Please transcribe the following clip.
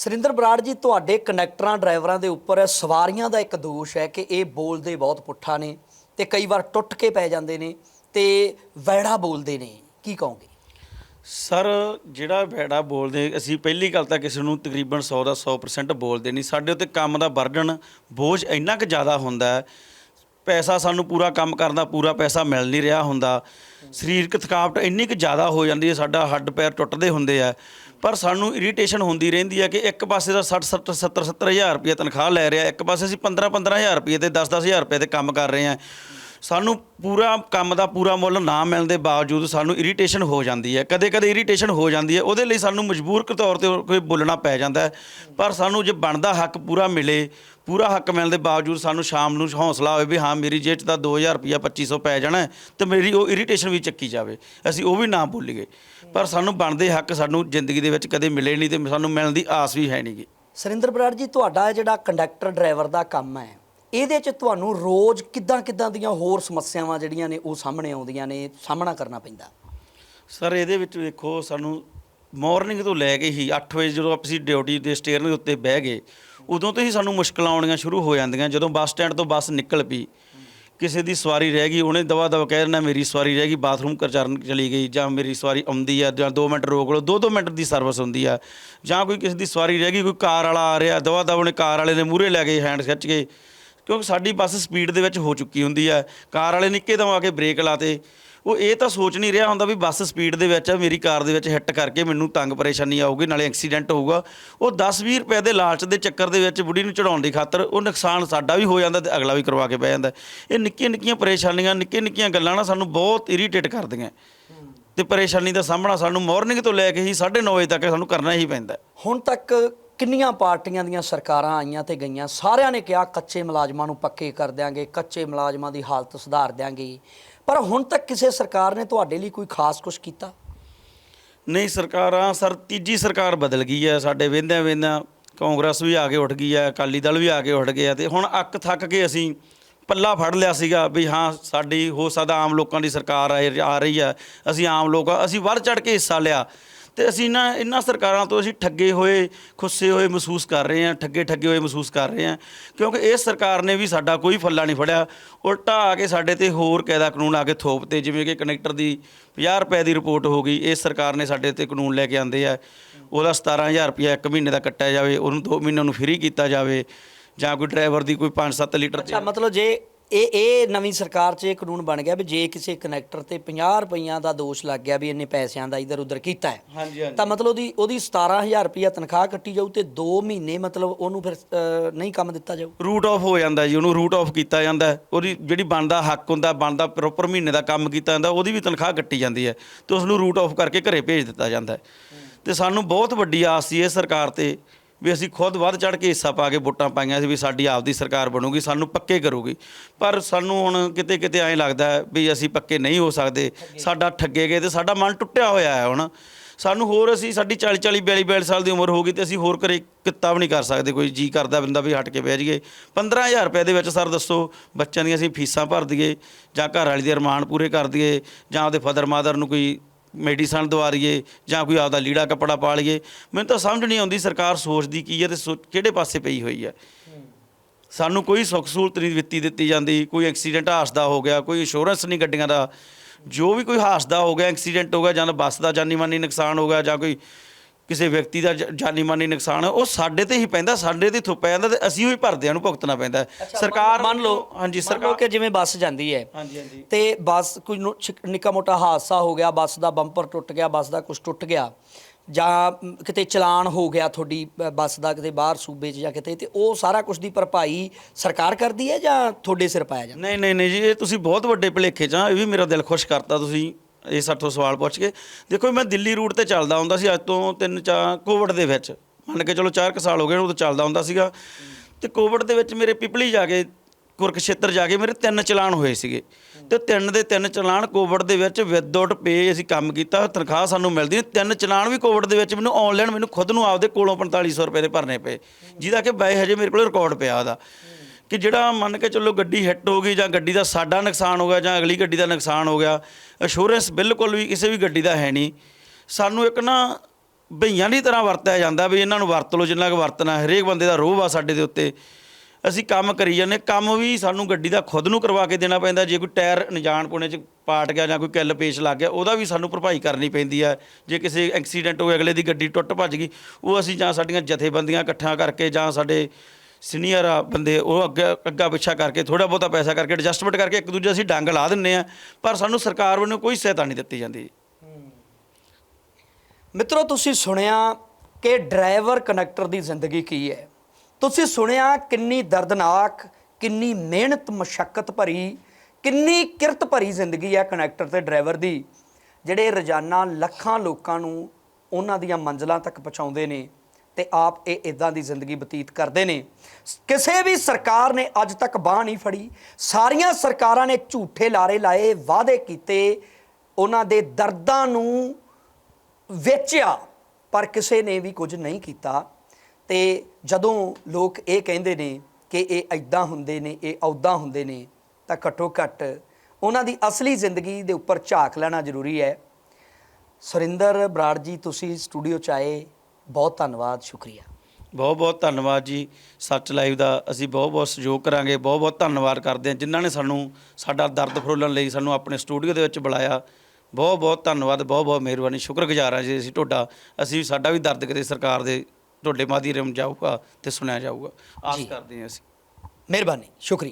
ਸਰਿੰਦਰ ਬਰਾੜ ਜੀ, ਤੁਹਾਡੇ ਕੰਡਕਟਰਾਂ ਡਰਾਈਵਰਾਂ ਦੇ ਉੱਪਰ ਸਵਾਰੀਆਂ ਦਾ ਇੱਕ ਦੋਸ਼ ਹੈ ਕਿ ਇਹ ਬੋਲਦੇ ਬਹੁਤ ਪੁੱਠਾ ਨੇ ਤੇ ਕਈ ਵਾਰ ਟੁੱਟ ਕੇ ਪੈ ਜਾਂਦੇ ਨੇ ਤੇ ਵੈੜਾ ਬੋਲਦੇ ਨੇ। ਕੀ ਕਹੋਗੇ? ਸਰ, ਜਿਹੜਾ ਵੈੜਾ ਬੋਲਦੇ, ਅਸੀਂ ਪਹਿਲੀ ਗੱਲ ਤਾਂ ਕਿਸੇ ਨੂੰ ਤਕਰੀਬਨ 100 ਦਾ 100% ਬੋਲਦੇ ਨਹੀਂ। ਸਾਡੇ ਉੱਤੇ ਕੰਮ ਦਾ ਬਰਡਨ ਬੋਝ ਇੰਨਾ ਕੁ ਜ਼ਿਆਦਾ ਹੁੰਦਾ ਹੈ। ਪੈਸਾ ਸਾਨੂੰ ਪੂਰਾ ਕੰਮ ਕਰਨ ਦਾ ਪੂਰਾ ਪੈਸਾ ਮਿਲ ਨਹੀਂ ਰਿਹਾ ਹੁੰਦਾ। ਸਰੀਰਕ ਥਕਾਵਟ ਇੰਨੀ ਕੁ ਜ਼ਿਆਦਾ ਹੋ ਜਾਂਦੀ ਹੈ, ਸਾਡਾ ਹੱਡ ਪੈਰ ਟੁੱਟਦੇ ਹੁੰਦੇ ਆ। ਪਰ ਸਾਨੂੰ ਇਰੀਟੇਸ਼ਨ ਹੁੰਦੀ ਰਹਿੰਦੀ ਹੈ ਕਿ ਇੱਕ ਪਾਸੇ ਦਾ 60 70 70 70000 ਰੁਪਏ ਤਨਖਾਹ ਲੈ ਰਿਹਾ, ਇੱਕ ਪਾਸੇ ਅਸੀਂ 15 15000 ਰੁਪਏ ਤੇ 10 10000 ਰੁਪਏ ਤੇ ਕੰਮ ਕਰ ਰਹੇ ਹਾਂ। ਸਾਨੂੰ ਪੂਰਾ ਕੰਮ ਦਾ ਪੂਰਾ ਮੁੱਲ ਨਾ ਮਿਲਣ ਦੇ ਬਾਵਜੂਦ ਸਾਨੂੰ ਇਰੀਟੇਸ਼ਨ ਹੋ ਜਾਂਦੀ ਹੈ। ਕਦੇ ਕਦੇ ਇਰੀਟੇਸ਼ਨ ਹੋ ਜਾਂਦੀ ਹੈ। ਉਹਦੇ ਲਈ ਸਾਨੂੰ ਮਜਬੂਰ ਕੇ ਤੌਰ ਤੇ ਕੋਈ ਬੋਲਣਾ ਪੈ ਜਾਂਦਾ ਹੈ। ਪਰ ਸਾਨੂੰ ਜੇ ਬਣਦਾ ਹੱਕ ਪੂਰਾ ਮਿਲੇ, ਪੂਰਾ ਹੱਕ ਮਿਲਣ ਦੇ ਬਾਵਜੂਦ ਸਾਨੂੰ ਸ਼ਾਮ ਨੂੰ ਹੌਸਲਾ ਹੋਵੇ ਵੀ ਹਾਂ, ਮੇਰੀ ਜੇਬ 'ਚ ਤਾਂ 2000 ਰੁਪਿਆ 2500 ਪੈ ਜਾਣਾ ਹੈ ਤੇ ਮੇਰੀ ਉਹ ਇਰੀਟੇਸ਼ਨ ਵੀ ਚੱਕੀ ਜਾਵੇ। ਅਸੀਂ ਉਹ ਵੀ ਨਾ ਭੁੱਲੀਏ। ਪਰ ਸਾਨੂੰ ਬਣਦੇ ਹੱਕ ਸਾਨੂੰ ਜ਼ਿੰਦਗੀ ਦੇ ਵਿੱਚ ਕਦੇ ਮਿਲੇ ਨਹੀਂ ਤੇ ਸਾਨੂੰ ਮਿਲਣ ਦੀ ਆਸ ਵੀ ਹੈ ਨਹੀਂਗੀ ਸਰਿੰਦਰ ਬਰਾੜ ਜੀ, ਤੁਹਾਡਾ ਜਿਹੜਾ ਕੰਡਕਟਰ ਡਰਾਈਵਰ ਦਾ ਕੰਮ ਹੈ ਇਹਦੇ 'ਚ ਤੁਹਾਨੂੰ ਰੋਜ਼ ਕਿੱਦਾਂ ਕਿੱਦਾਂ ਦੀਆਂ ਹੋਰ ਸਮੱਸਿਆਵਾਂ ਜਿਹੜੀਆਂ ਨੇ ਉਹ ਸਾਹਮਣੇ ਆਉਂਦੀਆਂ ਨੇ, ਸਾਹਮਣਾ ਕਰਨਾ ਪੈਂਦਾ। ਸਰ, ਇਹਦੇ ਵਿੱਚ ਦੇਖੋ ਸਾਨੂੰ ਮਾਰਨਿੰਗ ਤੋਂ ਲੈ ਕੇ ਹੀ 8 ਵਜੇ ਜਦੋਂ ਅਸੀਂ ਡਿਊਟੀ ਦੇ ਸਟੇਅਰਿੰਗ ਦੇ ਉੱਤੇ ਬਹਿ ਗਏ, ਉਦੋਂ ਤੋਂ ਹੀ ਸਾਨੂੰ ਮੁਸ਼ਕਲਾਂ ਆਉਣੀਆਂ ਸ਼ੁਰੂ ਹੋ ਜਾਂਦੀਆਂ। ਜਦੋਂ ਬੱਸ ਸਟੈਂਡ ਤੋਂ ਬੱਸ ਨਿਕਲ ਪਈ, ਕਿਸੇ ਦੀ ਸਵਾਰੀ ਰਹਿ ਗਈ, ਉਹਨੇ ਦਵਾ ਦਵਾ ਕਹਿ ਦੇਣਾ, ਮੇਰੀ ਸਵਾਰੀ ਰਹਿ ਗਈ ਬਾਥਰੂਮ ਕਰਨ ਚਲੀ ਗਈ, ਜਾਂ ਮੇਰੀ ਸਵਾਰੀ ਆਉਂਦੀ ਆ, ਜਾਂ 2 ਮਿੰਟ ਰੋਕ ਲਓ 2-2 ਮਿੰਟ ਦੀ ਸਰਵਿਸ ਹੁੰਦੀ ਆ। ਜਾਂ ਕੋਈ ਕਿਸੇ ਦੀ ਸਵਾਰੀ ਰਹਿ ਗਈ, ਕੋਈ ਕਾਰ ਵਾਲਾ ਆ ਰਿਹਾ, ਦਵਾ ਦਵਾ ਉਹਨੇ ਕਾਰ ਵਾਲੇ ਦੇ ਮੂਹਰੇ ਲੈ ਕੇ ਹੈਂਡ ਖਿੱਚ ਕੇ ਕਿਉਂਕਿ ਸਾਡੀ ਬੱਸ ਸਪੀਡ ਦੇ ਵਿੱਚ ਹੋ ਚੁੱਕੀ ਹੁੰਦੀ ਹੈ ਕਾਰ ਵਾਲੇ ਨਿੱਕੇ ਦਮ ਆ ਕੇ ਬ੍ਰੇਕ ਲਾਤੇ। ਉਹ ਇਹ ਤਾਂ ਸੋਚ ਨਹੀਂ ਰਿਹਾ ਹੁੰਦਾ ਵੀ ਬੱਸ ਸਪੀਡ ਦੇ ਵਿੱਚ ਆ, ਮੇਰੀ ਕਾਰ ਦੇ ਵਿੱਚ ਹਿੱਟ ਕਰਕੇ ਮੈਨੂੰ ਤੰਗ ਪਰੇਸ਼ਾਨੀ ਆਊਗੀ, ਨਾਲੇ ਐਕਸੀਡੈਂਟ ਹੋਊਗਾ। ਉਹ 10-20 ਰੁਪਏ ਦੇ ਲਾਲਚ ਦੇ ਚੱਕਰ ਦੇ ਵਿੱਚ ਬੁੜੀ ਨੂੰ ਚੜਾਉਣ ਦੀ ਖਾਤਰ ਉਹ ਨੁਕਸਾਨ ਸਾਡਾ ਵੀ ਹੋ ਜਾਂਦਾ ਤੇ ਅਗਲਾ ਵੀ ਕਰਵਾ ਕੇ ਬਹਿ ਜਾਂਦਾ। ਇਹ ਨਿੱਕੀਆਂ ਨਿੱਕੀਆਂ ਪਰੇਸ਼ਾਨੀਆਂ ਨਿੱਕੀਆਂ ਨਿੱਕੀਆਂ ਗੱਲਾਂ ਨਾ ਸਾਨੂੰ ਬਹੁਤ ਇਰੀਟੇਟ ਕਰਦੀਆਂ। ਤੇ ਪਰੇਸ਼ਾਨੀ ਦਾ ਸਾਹਮਣਾ ਸਾਨੂੰ ਮਾਰਨਿੰਗ ਤੋਂ ਲੈ ਕੇ ਹੀ 9:30 ਵਜੇ ਤੱਕ ਸਾਨੂੰ ਕਰਨਾ ਹੀ ਪੈਂਦਾ। ਹੁਣ ਤੱਕ ਕਿੰਨੀਆਂ ਪਾਰਟੀਆਂ ਦੀਆਂ ਸਰਕਾਰਾਂ ਆਈਆਂ ਤੇ ਗਈਆਂ? ਸਾਰਿਆਂ ਨੇ ਕਿਹਾ ਕੱਚੇ ਮੁਲਾਜ਼ਮਾਂ ਨੂੰ ਪੱਕੇ ਕਰ ਦਿਆਂਗੇ ਕੱਚੇ ਮੁਲਾਜ਼ਮਾਂ ਦੀ ਹਾਲਤ ਸੁਧਾਰ ਦਿਆਂਗੇ। ਪਰ ਹੁਣ ਤੱਕ ਕਿਸੇ ਸਰਕਾਰ ਨੇ ਤੁਹਾਡੇ ਲਈ ਕੋਈ ਖਾਸ ਕੁਝ ਕੀਤਾ? ਨਹੀਂ ਸਰਕਾਰਾਂ ਸਰ ਤੀਜੀ ਸਰਕਾਰ ਬਦਲ ਗਈ ਹੈ। ਸਾਡੇ ਵੇਂਦਿਆਂ ਵੇਂਦਿਆਂ ਕਾਂਗਰਸ ਵੀ ਆ ਕੇ ਉੱਠ ਗਈ ਹੈ ਅਕਾਲੀ ਦਲ ਵੀ ਆ ਕੇ ਉੱਠ ਗਿਆ ਤੇ ਹੁਣ ਅੱਕ ਥੱਕ ਕੇ ਅਸੀਂ ਪੱਲਾ ਫੜ ਲਿਆ ਸੀਗਾ ਵੀ ਹਾਂ ਸਾਡੀ ਹੋ ਸਕਦਾ ਆਮ ਲੋਕਾਂ ਦੀ ਸਰਕਾਰ ਆ ਆ ਰਹੀ ਹੈ। ਅਸੀਂ ਆਮ ਲੋਕ ਆ, ਅਸੀਂ ਵੱਧ ਚੜ ਕੇ ਹਿੱਸਾ ਲਿਆ। ਤੇ ਅਸੀਂ ਨਾ ਇਹਨਾਂ ਸਰਕਾਰਾਂ ਤੋਂ ਅਸੀਂ ਠੱਗੇ ਹੋਏ, ਖੁੱਸੇ ਹੋਏ ਮਹਿਸੂਸ ਕਰ ਰਹੇ ਹਾਂ, ਠੱਗੇ ਠੱਗੇ ਹੋਏ ਮਹਿਸੂਸ ਕਰ ਰਹੇ ਹਾਂ, ਕਿਉਂਕਿ ਇਸ ਸਰਕਾਰ ਨੇ ਵੀ ਸਾਡਾ ਕੋਈ ਫੱਲਾ ਨਹੀਂ ਫੜਿਆ। ਉਲਟਾ ਆ ਕੇ ਸਾਡੇ ਤੇ ਹੋਰ ਕਾਇਦਾ ਕਾਨੂੰਨ ਆ ਕੇ ਥੋਪਤੇ ਜਿਵੇਂ ਕਿ ਕਨੈਕਟਰ ਦੀ 50 ਰੁਪਏ ਦੀ ਰਿਪੋਰਟ ਹੋ ਗਈ ਇਸ ਸਰਕਾਰ ਨੇ ਸਾਡੇ ਤੇ ਕਾਨੂੰਨ ਲੈ ਕੇ ਆਂਦੇ ਆ, ਉਹਦਾ 17000 ਰੁਪਏ ਇੱਕ ਮਹੀਨੇ ਦਾ ਕੱਟਿਆ ਜਾਵੇ, ਉਹਨੂੰ 2 ਮਹੀਨਿਆਂ ਨੂੰ ਫ੍ਰੀ ਕੀਤਾ ਜਾਵੇ, ਜਾਂ ਕੋਈ ਡਰਾਈਵਰ ਦੀ ਕੋਈ 5-7 ਲੀਟਰ ਅੱਛਾ, ਮਤਲਬ ਜੇ ਇਹ ਇਹ ਨਵੀਂ ਸਰਕਾਰ 'ਚ ਇਹ ਕਾਨੂੰਨ ਬਣ ਗਿਆ ਵੀ ਜੇ ਕਿਸੇ ਕਨੈਕਟਰ ਤੇ 50 ਰੁਪਈਆਂ ਦਾ ਦੋਸ਼ ਲੱਗ ਗਿਆ ਵੀ ਇੰਨੇ ਪੈਸਿਆਂ ਦਾ ਇਧਰ ਉਧਰ ਕੀਤਾ ਹੈ ਹਾਂਜੀ ਹਾਂਜੀ। ਤਾਂ ਮਤਲਬ ਉਹਦੀ ਉਹਦੀ 17000 ਰੁਪਈਆ ਤਨਖਾਹ ਕੱਟੀ ਜਾਊ ਤੇ 2 ਮਹੀਨੇ ਮਤਲਬ ਉਹਨੂੰ ਫਿਰ ਅ, ਨਹੀਂ ਕੰਮ ਦਿੱਤਾ ਜਾਊ। ਰੂਟ ਆਫ ਹੋ ਜਾਂਦਾ ਜੀ ਉਹਨੂੰ ਰੂਟ ਆਫ ਕੀਤਾ ਜਾਂਦਾ ਹੈ। ਉਹਦੀ ਜਿਹੜੀ ਬਣਦਾ ਹੱਕ ਹੁੰਦਾ ਬਣਦਾ ਪ੍ਰੋਪਰ ਮਹੀਨੇ ਦਾ ਕੰਮ ਕੀਤਾ ਜਾਂਦਾ ਉਹਦੀ ਵੀ ਤਨਖਾਹ ਕੱਟੀ ਜਾਂਦੀ ਹੈ ਤੇ ਉਸ ਨੂੰ ਰੂਟ ਆਫ ਕਰਕੇ ਘਰੇ ਭੇਜ ਦਿੱਤਾ ਜਾਂਦਾ ਹੈ। ਤੇ ਸਾਨੂੰ ਬਹੁਤ ਵੱਡੀ ਆਸ ਸੀ ਇਹ ਸਰਕਾਰ ਤੇ ਵੀ ਅਸੀਂ ਖੁਦ ਵੱਧ ਚੜ ਕੇ ਹਿੱਸਾ ਪਾ ਕੇ ਵੋਟਾਂ ਪਾਈਆਂ ਸੀ ਵੀ ਸਾਡੀ ਆਪਦੀ ਸਰਕਾਰ ਬਣੂਗੀ, ਸਾਨੂੰ ਪੱਕੇ ਕਰੂਗੀ। ਪਰ ਸਾਨੂੰ ਹੁਣ ਕਿਤੇ ਕਿਤੇ ਐਂ ਲੱਗਦਾ ਵੀ ਅਸੀਂ ਪੱਕੇ ਨਹੀਂ ਹੋ ਸਕਦੇ, ਸਾਡਾ ਠੱਗੇ ਗਏ ਤੇ ਸਾਡਾ ਮਨ ਟੁੱਟਿਆ ਹੋਇਆ ਹੈ ਹੁਣ। ਸਾਨੂੰ ਹੋਰ ਅਸੀਂ ਸਾਡੀ 40 40 42 42 ਸਾਲ ਦੀ ਉਮਰ ਹੋ ਗਈ ਤੇ ਅਸੀਂ ਹੋਰ ਘਰੇ ਕਿੱਤਾ ਵੀ ਨਹੀਂ ਕਰ ਸਕਦੇ, ਕੋਈ ਜੀ ਕਰਦਾ ਬੰਦਾ ਵੀ ਹਟ ਕੇ ਬਹਿ ਜਾਈਏ। 15000 ਰੁਪਏ ਦੇ ਵਿੱਚ ਸਰ ਦੱਸੋ, ਬੱਚਿਆਂ ਦੀਆਂ ਅਸੀਂ ਫੀਸਾਂ ਭਰ ਦਈਏ ਜਾਂ ਘਰ ਵਾਲੀ ਦੇ ਅਰਮਾਨ ਪੂਰੇ ਕਰ ਦਈਏ ਜਾਂ ਉਹਦੇ ਫਦਰ ਮਾਦਰ ਨੂੰ ਕੋਈ ਮੈਡੀਸਨ ਦਵਾ ਦਈਏ ਜਾਂ ਕੋਈ ਆਪਦਾ ਲੀੜਾ ਕੱਪੜਾ ਪਾ ਲਈਏ। ਮੈਨੂੰ ਤਾਂ ਸਮਝ ਨਹੀਂ ਆਉਂਦੀ ਸਰਕਾਰ ਸੋਚਦੀ ਕੀ ਹੈ ਤੇ ਸੋਚ- ਕਿਹੜੇ ਪਾਸੇ ਪਈ ਹੋਈ ਹੈ। ਸਾਨੂੰ ਕੋਈ ਸੁੱਖ ਸਹੂਲਤ ਨਹੀਂ ਵਿੱਤੀ ਦਿੱਤੀ ਜਾਂਦੀ, ਕੋਈ ਐਕਸੀਡੈਂਟ ਹਾਸਦਾ ਹੋ ਗਿਆ, ਕੋਈ ਇੰਸ਼ੋਰੈਂਸ ਨਹੀਂ ਗੱਡੀਆਂ ਦਾ। ਜੋ ਵੀ ਕੋਈ ਹਾਸਦਾ ਹੋ ਗਿਆ, ਐਕਸੀਡੈਂਟ ਹੋ ਗਿਆ ਜਾਂ ਤਾਂ ਬੱਸ ਦਾ ਜਾਨੀ ਮਾਨੀ ਨੁਕਸਾਨ ਹੋ ਗਿਆ ਜਾਂ ਕੋਈ ਕਿਸੇ ਵਿਅਕਤੀ ਦਾ ਜ- ਜਾਨੀ ਮਾਨੀ ਨੁਕਸਾਨ ਉਹ ਸਾਡੇ ਤੇ ਹੀ ਪੈਂਦਾ ਸਾਡੇ ਤੇ ਥੁੱਪ ਜਾਂਦਾ ਤੇ ਅਸੀਂ ਹੀ ਭਰਦੇ ਨੂੰ ਭੁਗਤਣਾ ਪੈਂਦਾ। ਹੈ। ਸਰਕਾਰ ਮੰਨ ਲਓ ਹਾਂਜੀ ਮੰਨ ਲਓ ਸਰਕਾਰ ਕਿ ਜਿਵੇਂ ਬੱਸ ਜਾਂਦੀ ਹੈ। ਹਾਂਜੀ ਹਾਂਜੀ। ਤੇ ਬੱਸ ਕੋਈ ਨੁ- ਛਿਕ- ਨਿੱਕਾ ਮੋਟਾ ਹਾਦਸਾ ਹੋ ਗਿਆ ਬੱਸ ਦਾ ਬੰਪਰ ਟੁੱਟ ਗਿਆ ਬੱਸ ਦਾ ਕੁਝ ਟੁੱਟ ਗਿਆ ਜਾਂ ਮ, ਕਿਤੇ ਚਲਾਨ ਹੋ ਗਿਆ ਤੁਹਾਡੀ ਬੱਸ ਦਾ ਕਿਤੇ ਬਾਹਰ ਸੂਬੇ 'ਚ ਜਾਂ ਕਿਤੇ ਤੇ ਉਹ ਸਾਰਾ ਕੁਝ ਦੀ ਭਰਪਾਈ ਸਰਕਾਰ ਕਰਦੀ ਹੈ ਜਾਂ ਤੁਹਾਡੇ ਸਿਰ ਪਾਇਆ ਜਾਂਦਾ? ਨਹੀਂ ਨਹੀਂ ਨਹੀਂ ਜੀ ਇਹ ਤੁਸੀਂ ਬਹੁਤ ਵੱਡੇ ਭੁਲੇਖੇ ਚ ਆ ਇਹ ਵੀ ਮੇਰਾ ਦਿਲ ਖੁਸ਼ ਕਰਤਾ ਤੁਸੀਂ। ਇਹ ਸਾਥੋਂ ਸਵਾਲ ਪੁੱਛ ਕੇ। ਦੇਖੋ ਮੈਂ ਦਿੱਲੀ ਰੂਟ ਤੇ ਚੱਲਦਾ ਹੁੰਦਾ ਸੀ, ਅੱਜ ਤੋਂ ਤਿੰਨ ਚਾਰ ਕੋਵਿਡ ਦੇ ਵਿੱਚ। ਮੰਨ ਕੇ ਚਲੋ 4 ਸਾਲ ਹੋ ਗਏ ਉਦੋਂ ਚੱਲਦਾ ਹੁੰਦਾ ਸੀਗਾ। ਤੇ ਕੋਵਿਡ ਦੇ ਵਿੱਚ ਮੇਰੇ ਪਿਪਲੀ ਜਾ ਕੇ, ਕੁਰਕਸ਼ੇਤਰ ਜਾ ਕੇ ਮੇਰੇ ਤਿੰਨ ਚਲਾਨ ਹੋਏ ਸੀਗੇ। ਤੇ ਤਿੰਨ ਦੇ ਤਿੰਨ ਚਲਾਨ ਕੋਵਿਡ ਦੇ ਵਿੱਚ ਵਿਦਆਊਟ ਪੇ ਅਸੀਂ ਕੰਮ ਕੀਤਾ, ਤਨਖਾਹ ਸਾਨੂੰ ਮਿਲਦੀ ਨਹੀਂ। ਤਿੰਨ ਚਲਾਨ ਵੀ ਕੋਵਿਡ ਦੇ ਵਿੱਚ ਮੈਨੂੰ ਆਨਲਾਈਨ ਮੈਨੂੰ ਖੁਦ ਨੂੰ ਆਪਦੇ ਕੋਲੋਂ 4500 ਰੁਪਏ ਦੇ ਭਰਨੇ ਪਏ। ਜਿਹਦਾ ਕਿ ਬਾਈ ਹਜੇ ਮੇਰੇ ਕੋਲ ਰਿਕਾਰਡ ਪਿਆ ਉਹਦਾ। ਕਿ ਜਿਹੜਾ ਮੰਨ ਕੇ ਚੱਲੋ ਗੱਡੀ ਹਿੱਟ ਹੋ ਗਈ ਜਾਂ ਗੱਡੀ ਦਾ ਸਾਡਾ ਨੁਕਸਾਨ ਹੋ ਗਿਆ ਜਾਂ ਅਗਲੀ ਗੱਡੀ ਦਾ ਨੁਕਸਾਨ ਹੋ ਗਿਆ ਅਸ਼ੋਰੈਂਸ ਬਿਲਕੁਲ ਵੀ ਕਿਸੇ ਵੀ ਗੱਡੀ ਦਾ ਹੈ ਨਹੀਂ। ਸਾਨੂੰ ਇੱਕ ਨਾ ਭਈਆਂ ਦੀ ਤਰ੍ਹਾਂ ਵਰਤਿਆ ਜਾਂਦਾ ਵੀ ਇਹਨਾਂ ਨੂੰ ਵਰਤ ਲਓ, ਜਿੰਨਾ ਕੁ ਵਰਤਣਾ, ਹਰੇਕ ਬੰਦੇ ਦਾ ਰੋਹ ਆ ਸਾਡੇ ਦੇ ਉੱਤੇ। ਅਸੀਂ ਕੰਮ ਕਰੀ ਜਾਂਦੇ, ਕੰਮ ਵੀ ਸਾਨੂੰ ਗੱਡੀ ਦਾ ਖੁਦ ਨੂੰ ਕਰਵਾ ਕੇ ਦੇਣਾ ਪੈਂਦਾ, ਜੇ ਕੋਈ ਟਾਇਰ ਅਣਜਾਣ ਪੁਣੇ ਚ ਪਾਟ ਗਿਆ ਜਾਂ ਕੋਈ ਕਿੱਲ ਪੇਸ਼ ਲੱਗ ਗਿਆ, ਉਹਦਾ ਵੀ ਸਾਨੂੰ ਭਰਪਾਈ ਕਰਨੀ ਪੈਂਦੀ ਹੈ ਜੇ ਕਿਸੇ ਐਕਸੀਡੈਂਟ ਹੋਇਆ ਅਗਲੇ ਦੀ ਗੱਡੀ ਟੁੱਟ ਭੱਜ ਗਈ, ਉਹ ਅਸੀਂ ਜਾਂ ਸਾਡੀਆਂ ਜਥੇਬੰਦੀਆਂ ਇਕੱਠਾ ਕਰਕੇ ਜਾਂ ਸਾਡੇ ਸੀਨੀਅਰ ਆ ਬੰਦੇ, ਉਹ ਅੱਗੇ ਅੱਗਾ ਪਿੱਛਾ ਕਰਕੇ ਥੋੜਾ ਬਹੁਤਾ ਪੈਸਾ ਕਰਕੇ ਐਡਜਸਟਮੈਂਟ ਕਰਕੇ ਇੱਕ ਦੂਜੇ ਅਸੀਂ ਡੰਗ ਲਾ ਦਿੰਨੇ ਆ, ਪਰ ਸਾਨੂੰ ਸਰਕਾਰ ਵੱਲੋਂ ਕੋਈ ਸਹਾਇਤਾ ਨਹੀਂ ਦਿੱਤੀ ਜਾਂਦੀ। ਮਿੱਤਰੋ, ਤੁਸੀਂ ਸੁਣਿਆ ਕਿ ਡਰਾਈਵਰ ਕਨੈਕਟਰ ਦੀ ਜ਼ਿੰਦਗੀ ਕੀ ਹੈ? ਤੁਸੀਂ ਸੁਣਿਆ ਕਿੰਨੀ ਦਰਦਨਾਕ, ਕਿੰਨੀ ਮਿਹਨਤ ਮਸ਼ੱਕਤ ਭਰੀ, ਕਿੰਨੀ ਕਿਰਤ ਭਰੀ ਜ਼ਿੰਦਗੀ ਹੈ ਕਨੈਕਟਰ ਤੇ ਡਰਾਈਵਰ ਦੀ, ਜਿਹੜੇ ਰੋਜ਼ਾਨਾ ਲੱਖਾਂ ਲੋਕਾਂ ਨੂੰ ਉਹਨਾਂ ਦੀਆਂ ਮੰਜ਼ਲਾਂ ਤੱਕ ਪਹੁੰਚਾਉਂਦੇ ਨੇ। ਤੇ ਆਪ ਇਹ ਇਦਾਂ ਦੀ ਜ਼ਿੰਦਗੀ ਬਤੀਤ ਕਰਦੇ ਨੇ। ਕਿਸੇ ਵੀ ਸਰਕਾਰ ਨੇ ਅੱਜ ਤੱਕ ਬਾਹ ਨਹੀਂ ਫੜੀ। ਸਾਰੀਆਂ ਸਰਕਾਰਾਂ ਨੇ ਝੂਠੇ ਲਾਰੇ ਲਾਏ, ਵਾਅਦੇ ਕੀਤੇ। ਉਹਨਾਂ ਦੇ ਦਰਦਾਂ ਨੂੰ ਵੇਚਿਆ, ਪਰ ਕਿਸੇ ਨੇ ਵੀ ਕੁਝ ਨਹੀਂ ਕੀਤਾ। ਤੇ ਜਦੋਂ ਲੋਕ ਇਹ ਕਹਿੰਦੇ ਨੇ ਕਿ ਇਹ ਐਦਾਂ ਹੁੰਦੇ ਨੇ, ਇਹ ਔਦਾਂ ਹੁੰਦੇ ਨੇ, ਤਾਂ ਘੱਟੋ ਘੱਟ ਉਹਨਾਂ ਦੀ ਅਸਲੀ ਜ਼ਿੰਦਗੀ ਦੇ ਉੱਪਰ ਝਾਕ ਲੈਣਾ ਜ਼ਰੂਰੀ ਹੈ। ਸੁਰਿੰਦਰ ਬਰਾੜ ਜੀ, ਤੁਸੀਂ ਸਟੂਡੀਓ ਚ ਆਏ। ਬਹੁਤ ਧੰਨਵਾਦ ਸ਼ੁਕਰੀਆ। ਬਹੁਤ ਬਹੁਤ ਧੰਨਵਾਦ ਜੀ। ਸੱਚ ਲਾਈਵ ਦਾ ਅਸੀਂ ਬਹੁਤ ਬਹੁਤ ਸਹਿਯੋਗ ਕਰਾਂਗੇ ਬਹੁਤ ਬਹੁਤ ਧੰਨਵਾਦ ਕਰਦੇ ਹਾਂ ਜਿਨ੍ਹਾਂ ਨੇ ਸਾਨੂੰ ਸਾਡਾ ਦਰਦ ਫਰੋਲਣ ਲਈ ਸਾਨੂੰ ਆਪਣੇ ਸਟੂਡੀਓ ਦੇ ਵਿੱਚ ਬੁਲਾਇਆ। ਬਹੁਤ ਬਹੁਤ ਧੰਨਵਾਦ ਬਹੁਤ ਬਹੁਤ ਮਿਹਰਬਾਨੀ ਸ਼ੁਕਰਗੁਜ਼ਾਰ ਹਾਂ ਜੀ ਅਸੀਂ ਤੁਹਾਡਾ ਅਸੀਂ ਸਾਡਾ ਵੀ ਦਰਦ ਕਿਤੇ ਸਰਕਾਰ ਦੇ ਤੁਹਾਡੇ ਮਾਧਿਅਮ ਜਾਊਗਾ ਤੇ ਸੁਣਿਆ ਜਾਊਗਾ। ਆਸ ਜੀ। ਕਰਦੇ ਹਾਂ ਅਸੀਂ। ਮਿਹਰਬਾਨੀ ਸ਼ੁਕਰੀਆ।